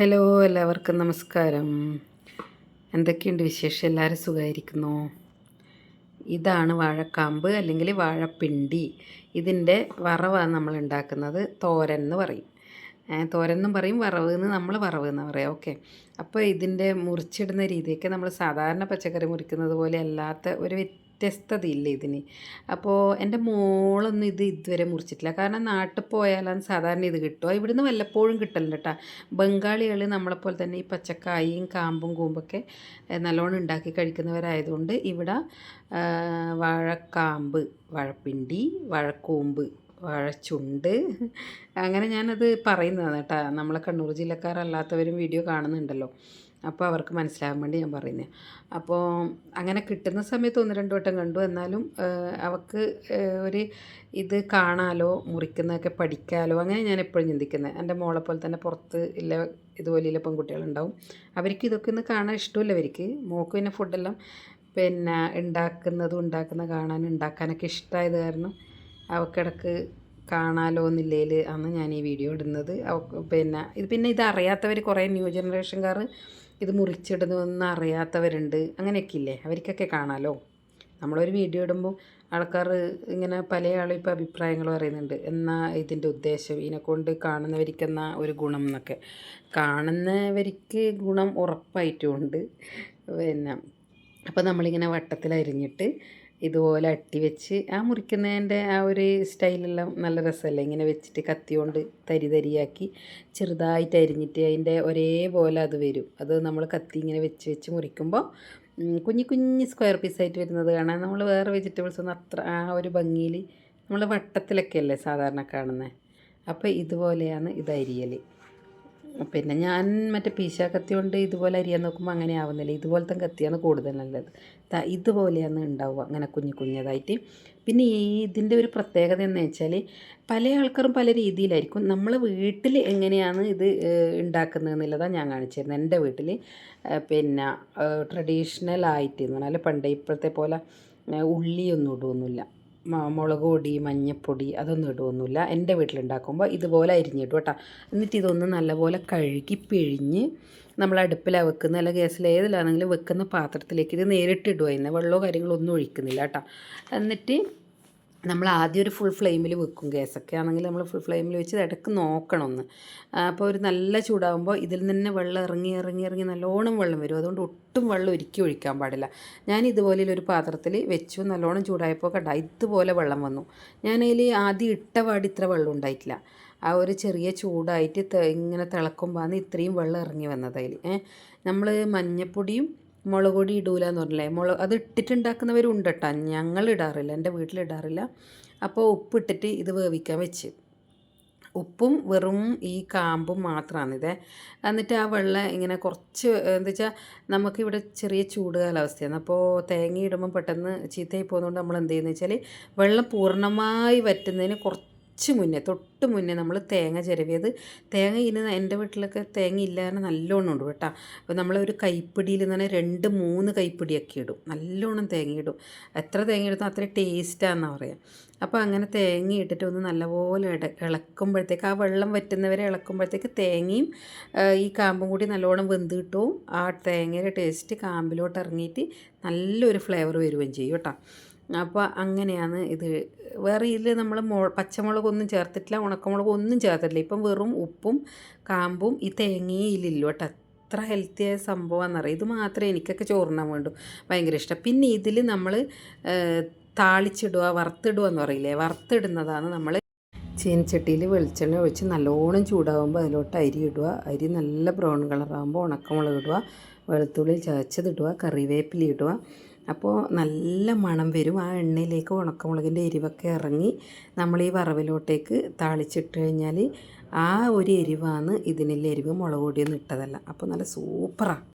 Hello എല്ലാവർക്കും നമസ്കാരം. എന്തൊക്കെയുണ്ട് വിശേഷം? എല്ലാവരും സുഖമായിരിക്കുന്നു ഇതാണ് വാഴക്കാമ്പ് അല്ലെങ്കിൽ വാഴപ്പിണ്ടി. ഇതിന്റെ വറവാണ് നമ്മൾ ഉണ്ടാക്കുന്നത്. തോരൻ എന്ന് പറയും. തോരൻ എന്നും പറയും വറവ് എന്ന് നമ്മൾ വറവ് എന്ന് പറയാം. ഓക്കെ. അപ്പോൾ ഇതിന്റെ മുറിച്ചിടുന്ന രീതിയൊക്കെ നമ്മൾ സാധാരണ പച്ചക്കറി മുറിക്കുന്നത് പോലെ അല്ലാത്ത ഒരു വ്യത്യസ്തതയില്ല ഇതിന്? അപ്പോൾ എന്റെ മോളൊന്നും ഇത് ഇതുവരെ മുറിച്ചിട്ടില്ല. കാരണം നാട്ടിൽ പോയാലാണ് സാധാരണ ഇത് കിട്ടുക. ഇവിടുന്ന് വല്ലപ്പോഴും കിട്ടലുണ്ട് കേട്ടോ. ബംഗാളികൾ നമ്മളെപ്പോലെ തന്നെ ഈ പച്ചക്കായും കാമ്പും കൂമ്പൊക്കെ നല്ലോണം ഉണ്ടാക്കി കഴിക്കുന്നവരായതുകൊണ്ട് ഇവിടെ വാഴക്കാമ്പ് വാഴപ്പിണ്ടി വാഴക്കൂമ്പ് വാഴച്ചുണ്ട്. അങ്ങനെ ഞാനത് പറയുന്നതാണ് കേട്ടോ. നമ്മളെ കണ്ണൂർ ജില്ലക്കാരല്ലാത്തവരും വീഡിയോ കാണുന്നുണ്ടല്ലോ. അപ്പോൾ അവർക്ക് മനസ്സിലാകാൻ വേണ്ടി ഞാൻ പറയുന്നത് അപ്പോൾ അങ്ങനെ കിട്ടുന്ന സമയത്ത് ഒന്ന് രണ്ട് വട്ടം കണ്ടു. എന്നാലും അവൾക്ക് ഒരു ഇത് കാണാലോ മുറിക്കുന്നതൊക്കെ പഠിക്കാലോ അങ്ങനെ ഞാൻ എപ്പോഴും ചിന്തിക്കുന്നത് എന്റെ മോളെ പോലെ തന്നെ പുറത്ത് ഇല്ല ഇതുപോലെയുള്ള പെൺകുട്ടികളുണ്ടാവും. അവർക്ക് ഇതൊക്കെ ഒന്ന് കാണാൻ ഇഷ്ടമില്ല അവർക്ക്. മോക്ക് പിന്നെ ഫുഡെല്ലാം പിന്നെ ഉണ്ടാക്കുന്നതും ഉണ്ടാക്കുന്ന കാണാനും ഉണ്ടാക്കാനൊക്കെ ഇഷ്ടമായത് കാരണം അവക്കിടക്ക് കാണാലോ എന്നില്ലേൽ ആണ് ഞാൻ ഈ വീഡിയോ ഇടുന്നത്. പിന്നെ ഇത് പിന്നെ ഇത് അറിയാത്തവർ കുറേ ന്യൂ ജനറേഷൻകാർ ഇത് മുറിച്ചിടുന്നതെന്ന് അറിയാത്തവരുണ്ട്. അങ്ങനെയൊക്കെ ഇല്ലേ അവർക്കൊക്കെ കാണാമല്ലോ നമ്മളൊരു വീഡിയോ ഇടുമ്പോൾ ആൾക്കാർ ഇങ്ങനെ പല ആളും ഇപ്പോൾ അഭിപ്രായങ്ങൾ പറയുന്നുണ്ട്. എന്നാൽ ഇതിന്റെ ഉദ്ദേശം? ഇതിനെക്കൊണ്ട് കാണുന്നവർക്കെന്ന ഒരു ഗുണം എന്നൊക്കെ. കാണുന്നവർക്ക് ഗുണം ഉറപ്പായിട്ടുമുണ്ട് പിന്നെ അപ്പോൾ നമ്മളിങ്ങനെ വട്ടത്തിൽ അരിഞ്ഞിട്ട് ഇതുപോലെ അട്ടി വെച്ച് ആ മുറിക്കുന്നതിന്റെ ആ ഒരു സ്റ്റൈലെല്ലാം നല്ല രസമല്ലേ? ഇങ്ങനെ വെച്ചിട്ട് കത്തി കൊണ്ട് തരി തരിയാക്കി ചെറുതായിട്ട് അരിഞ്ഞിട്ട് അതിന്റെ ഒരേപോലെ അത് വരും. അത് നമ്മൾ കത്തി ഇങ്ങനെ വെച്ച് വെച്ച് മുറിക്കുമ്പോൾ കുഞ്ഞു കുഞ്ഞു സ്ക്വയർ പീസായിട്ട് വരുന്നത് കാണാൻ നമ്മൾ വേറെ വെജിറ്റബിൾസ് ഒന്നും അത്ര ആ ഒരു ഭംഗിയിൽ നമ്മൾ വട്ടത്തിലൊക്കെ അല്ലേ സാധാരണ കാണുന്നത് അപ്പോൾ ഇതുപോലെയാണ് ഇത് അരിയൽ പിന്നെ ഞാൻ മറ്റേ പീശ കത്തി കൊണ്ട് ഇതുപോലെ അരിയാൻ നോക്കുമ്പോൾ അങ്ങനെ ആവുന്നില്ല. ഇതുപോലത്തെ കത്തിയാണ് കൂടുതൽ നല്ലത് ഇതുപോലെയാണ് ഉണ്ടാവുക. അങ്ങനെ കുഞ്ഞു കുഞ്ഞതായിട്ട്. പിന്നെ ഈ ഇതിന്റെ ഒരു പ്രത്യേകത എന്ന് വെച്ചാൽ പല ആൾക്കാരും പല രീതിയിലായിരിക്കും. നമ്മൾ വീട്ടിൽ എങ്ങനെയാണ് ഇത് ഉണ്ടാക്കുന്നത് എന്നുള്ളതാണ് ഞാൻ കാണിച്ചിരുന്നത്. എന്റെ വീട്ടിൽ പിന്നെ ട്രഡീഷണൽ ആയിട്ട് എന്ന് പറഞ്ഞാൽ പണ്ട് ഇപ്പോഴത്തെ പോലെ ഉള്ളിയൊന്നും ഇടുമൊന്നുമില്ല മുളക് പൊടി മഞ്ഞൾപ്പൊടി അതൊന്നും ഇടുമൊന്നുമില്ല എന്റെ വീട്ടിലുണ്ടാക്കുമ്പോൾ ഇതുപോലെ അരിഞ്ഞിടും കേട്ടോ. എന്നിട്ട് ഇതൊന്ന് നല്ലപോലെ കഴുകി പിഴിഞ്ഞ് നമ്മൾ അടുപ്പിലാണ് വെക്കുന്ന അല്ലെങ്കിൽ ഗ്യാസിൽ ഏതിലാണെങ്കിലും വെക്കുന്ന പാത്രത്തിലേക്ക് ഇത് നേരിട്ട് ഇടുക വെള്ളമോ കാര്യങ്ങളോ ഒന്നും ഒഴിക്കുന്നില്ല കേട്ടോ. എന്നിട്ട് നമ്മൾ ആദ്യം ഒരു ഫുൾ ഫ്ലെയിമിൽ വെക്കും. ഗ്യാസൊക്കെ ആണെങ്കിൽ നമ്മൾ ഫുൾ ഫ്ലെയിമിൽ വെച്ച് ഇടയ്ക്ക് നോക്കണം ഒന്ന് അപ്പോൾ ഒരു നല്ല ചൂടാകുമ്പോൾ ഇതിൽ നിന്ന് വെള്ളം ഇറങ്ങി ഇറങ്ങി ഇറങ്ങി നല്ലോണം വെള്ളം വരും. അതുകൊണ്ട് ഒട്ടും വെള്ളം ഒരുക്കി ഒഴിക്കാൻ പാടില്ല. ഞാൻ ഇതുപോലെ ഒരു പാത്രത്തിൽ വെച്ചു. നല്ലോണം ചൂടായപ്പോൾ കണ്ട ഇതുപോലെ വെള്ളം വന്നു. ഞാനതിൽ ആദ്യം ഇട്ട പാടി ഇത്ര വെള്ളം ഉണ്ടായിട്ടില്ല. ആ ഒരു ചെറിയ ചൂടായിട്ട് ഇങ്ങനെ തിളക്കുമ്പോൾ ഇത്രയും വെള്ളം ഇറങ്ങി വന്നത് അതിൽ. നമ്മൾ മഞ്ഞപ്പൊടിയും മുളക് പൊടി ഇടൂല എന്ന് പറഞ്ഞില്ലേ? മുളക് അത് ഇട്ടിട്ടുണ്ടാക്കുന്നവരുണ്ട് കേട്ടോ ഞങ്ങൾ ഇടാറില്ല എന്റെ വീട്ടിലിടാറില്ല. അപ്പോൾ ഉപ്പിട്ടിട്ട് ഇത് വേവിക്കാൻ വെച്ച്. ഉപ്പും വെറും ഈ കാമ്പും മാത്രമാണ് ഇത് എന്നിട്ട് ആ വെള്ളം ഇങ്ങനെ കുറച്ച് എന്താ വെച്ചാൽ നമുക്കിവിടെ ചെറിയ ചൂട് കാലാവസ്ഥയാണ്. അപ്പോൾ തേങ്ങ ഇടുമ്പോൾ പെട്ടെന്ന് ചീത്തയായി പോകുന്നതുകൊണ്ട് നമ്മൾ എന്ത് ചെയ്യുന്നത് വെച്ചാൽ വെള്ളം പൂർണമായി വറ്റുന്നതിന് കുറച്ച് കുറച്ച് മുന്നേ തൊട്ട് മുന്നേ നമ്മൾ തേങ്ങ ചിരവിയത്. തേങ്ങ ഇനി എന്റെ വീട്ടിലൊക്കെ തേങ്ങ ഇല്ലാതെ നല്ലോണം ഉണ്ട് കേട്ടോ. അപ്പോൾ നമ്മളൊരു കൈപ്പിടിയിൽ പറഞ്ഞാൽ രണ്ട് മൂന്ന് കൈപ്പിടിയൊക്കെ ഇടും. നല്ലോണം തേങ്ങ ഇടും. എത്ര തേങ്ങ ഇടുന്നോ അത്ര ടേസ്റ്റാണെന്നാണ് പറയാം. അപ്പോൾ അങ്ങനെ തേങ്ങ ഇട്ടിട്ട് ഒന്ന് നല്ലപോലെ ഇട ഇളക്കുമ്പോഴത്തേക്ക് ആ വെള്ളം വറ്റുന്നവരെ ഇളക്കുമ്പോഴത്തേക്ക് തേങ്ങയും ഈ കാമ്പും കൂടി നല്ലോണം വെന്ത് കിട്ടും ആ തേങ്ങയുടെ ടേസ്റ്റ് കാമ്പിലോട്ട് ഇറങ്ങിയിട്ട് നല്ലൊരു ഫ്ലേവർ വരികയും ചെയ്യും കേട്ടോ. അപ്പോൾ അങ്ങനെയാണ് ഇത്. വേറെ ഇതിൽ നമ്മൾ മുള പച്ചമുളകൊന്നും ചേർത്തിട്ടില്ല ഉണക്കമുളകൊന്നും ചേർത്തിട്ടില്ല. ഇപ്പം വെറും ഉപ്പും കാമ്പും ഈ തേങ്ങയും ഇല്ലല്ലോ കേട്ടോ എത്ര ഹെൽത്തിയായ സംഭവമാണെന്നറിയാം ഇത് മാത്രമേ എനിക്കൊക്കെ ചോറിനാൻ വേണ്ടു. ഭയങ്കര ഇഷ്ടം. പിന്നെ ഇതിൽ നമ്മൾ താളിച്ചിടുക വറുത്തിടുക എന്ന് പറയില്ലേ? വറുത്തിടുന്നതാണ് നമ്മൾ ചീനച്ചട്ടിയിൽ വെളിച്ചെണ്ണ ഒഴിച്ച് നല്ലോണം ചൂടാകുമ്പോൾ അതിലോട്ട് അരി ഇടുക. അരി നല്ല ബ്രൗൺ കളറാകുമ്പോൾ ഉണക്കമുളക് ഇടുക. വെളുത്തുള്ളി ചതച്ചതിടുക കറിവേപ്പില ഇടുക. അപ്പോൾ നല്ല മണം വരും. ആ എണ്ണയിലേക്ക് ഉണക്കമുളകിന്റെ എരിവൊക്കെ ഇറങ്ങി നമ്മൾ ഈ വറവിലോട്ടേക്ക് താളിച്ചിട്ട് കഴിഞ്ഞാൽ ആ ഒരു എരിവാണ് ഇതിനുള്ള എരിവ്. മുളക് പൊടിയൊന്നും ഇട്ടതല്ല. അപ്പോൾ നല്ല സൂപ്പറാണ്